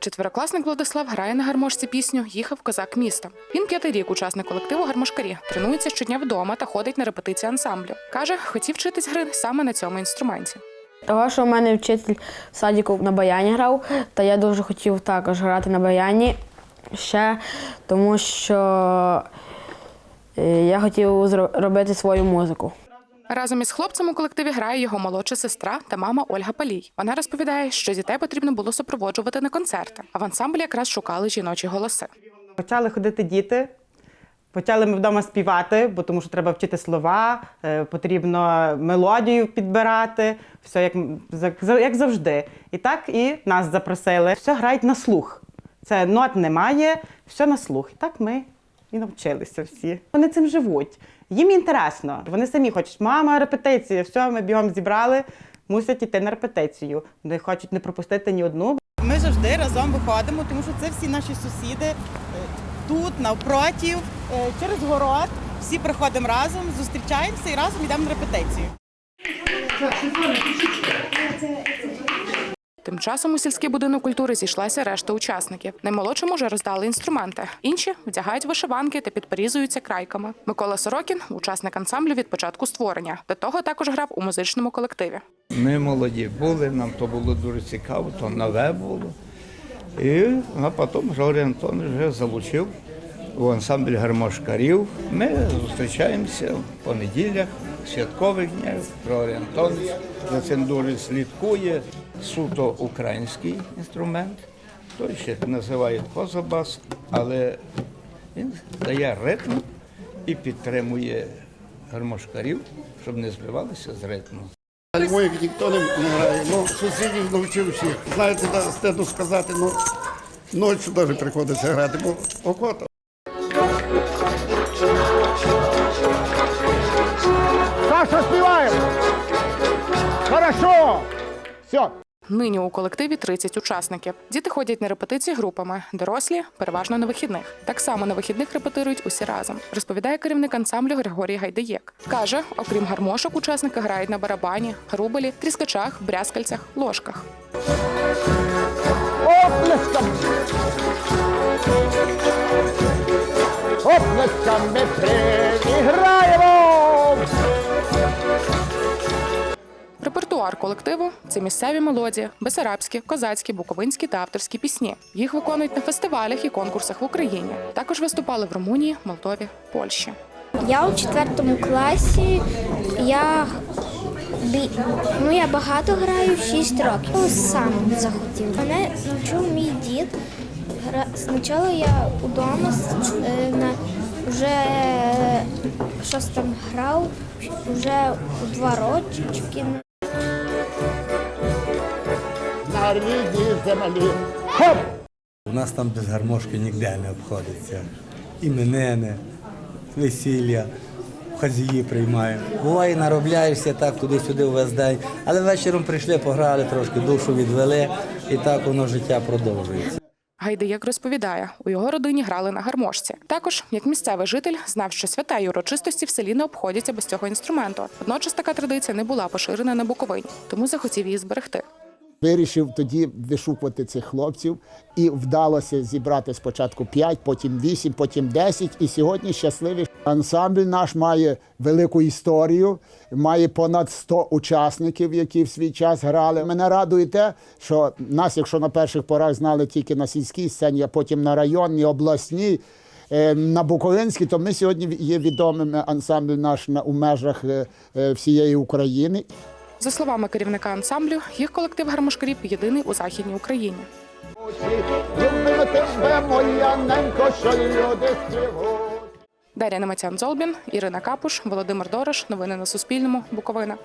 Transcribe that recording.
Четверокласник Владислав грає на гармошці пісню Їхав козак містом. Він п'ятий рік учасник колективу гармошкарі, тренується щодня вдома та ходить на репетиції ансамблю. Каже, хотів вчитись гри саме на цьому інструменті. Того, що в мене вчитель в садіку на баяні грав, та я дуже хотів також грати на баяні ще, тому що е, я хотів зро- робити свою музику. Разом із хлопцем у колективі грає його молодша сестра та мама Ольга Палій. Вона розповідає, що дітей потрібно було супроводжувати на концерти, а в ансамблі якраз шукали жіночі голоси. Почали ходити діти. Почали ми вдома співати, бо тому що треба вчити слова, е, потрібно мелодію підбирати, все як, як завжди. І так і нас запросили. Все грають на слух. Це нот немає, все на слух. І так ми і навчилися всі. Вони цим живуть. Їм інтересно. Вони самі хочуть, мама, репетиція, все, ми бігом зібрали, мусять іти на репетицію. Вони хочуть не пропустити ні одну. Ми завжди разом виходимо, тому що це всі наші сусіди е, тут, навпротив, е, через город. Всі приходимо разом, зустрічаємося і разом йдемо на репетицію. Тим часом у сільський будинок культури зійшлася решта учасників. Наймолодшому вже роздали інструменти. Інші вдягають вишиванки та підперізуються крайками. Микола Сорокін учасник ансамблю від початку створення. До того також грав у музичному колективі. Ми молоді були, нам то було дуже цікаво, то нове було. І а потім Григорій Антонович вже залучив у ансамбль гармошкарів. Ми зустрічаємося в понеділях, святкових днях. Григорій Антонович за цим дуже слідкує. Суто український інструмент, той ще називають козабас, але він дає ритм і підтримує гармошкарів, щоб не збивалися з ритму. Моїх ніхто не, грає. Ну, сусідів навчив всіх. Знаєте, стидно сказати, ну ночі навіть приходиться грати, бо охота. Саша, співаємо! Хорошо! Все. Нині у колективі 30 учасників. Діти ходять на репетиції групами, дорослі переважно на вихідних. Так само на вихідних репетирують усі разом. Розповідає керівник ансамблю Григорій Гайдаєк. Каже, окрім гармошок, учасники грають на барабані, рубелі, тріскачах, брязкальцях, ложках. Оплеском! Оплеском ми привіграємо! Репертуар колективу це місцеві мелодії, бесарабські, козацькі, буковинські та авторські пісні. Їх виконують на фестивалях і конкурсах в Україні. Також виступали в Румунії, Молдові, Польщі. Я у четвертому класі. Я, ну, я багато граю 6 років. Ну, Сам захотів. Мене навчив мій дід. Спочатку я вдома е, на... вже щось там грав, вже у два рочки. Рідній землі. Хоп! У нас там без гармошки ніде не обходиться. Іменини, весілля, хазії приймаємо. Буває, наробляєшся так туди-сюди увесь день. Але вечором прийшли, пограли трошки, душу відвели, і так воно життя продовжується. Гайдеєк розповідає, у його родині грали на гармошці. Також, як місцевий житель, знав, що свята й урочистості в селі не обходяться без цього інструменту. Водночас така традиція не була поширена на Буковині, тому захотів її зберегти. Вирішив тоді вишукувати цих хлопців і вдалося зібрати спочатку 5, потім 8, потім 10. І сьогодні щасливі. Ансамбль наш має велику історію, має понад 100 учасників, які в свій час грали. Мене радує те, що нас, якщо на перших порах знали тільки на сільській сцені, а потім на районній, обласній. е, На Буковинській, то ми сьогодні є відомим ансамбль наш на у межах е, е, всієї України. За словами керівника ансамблю, їх колектив гармошкарів єдиний у західній Україні. Дар'я Немецян Золбін, Ірина Капуш, Володимир Дориш. Новини на Суспільному. Буковина.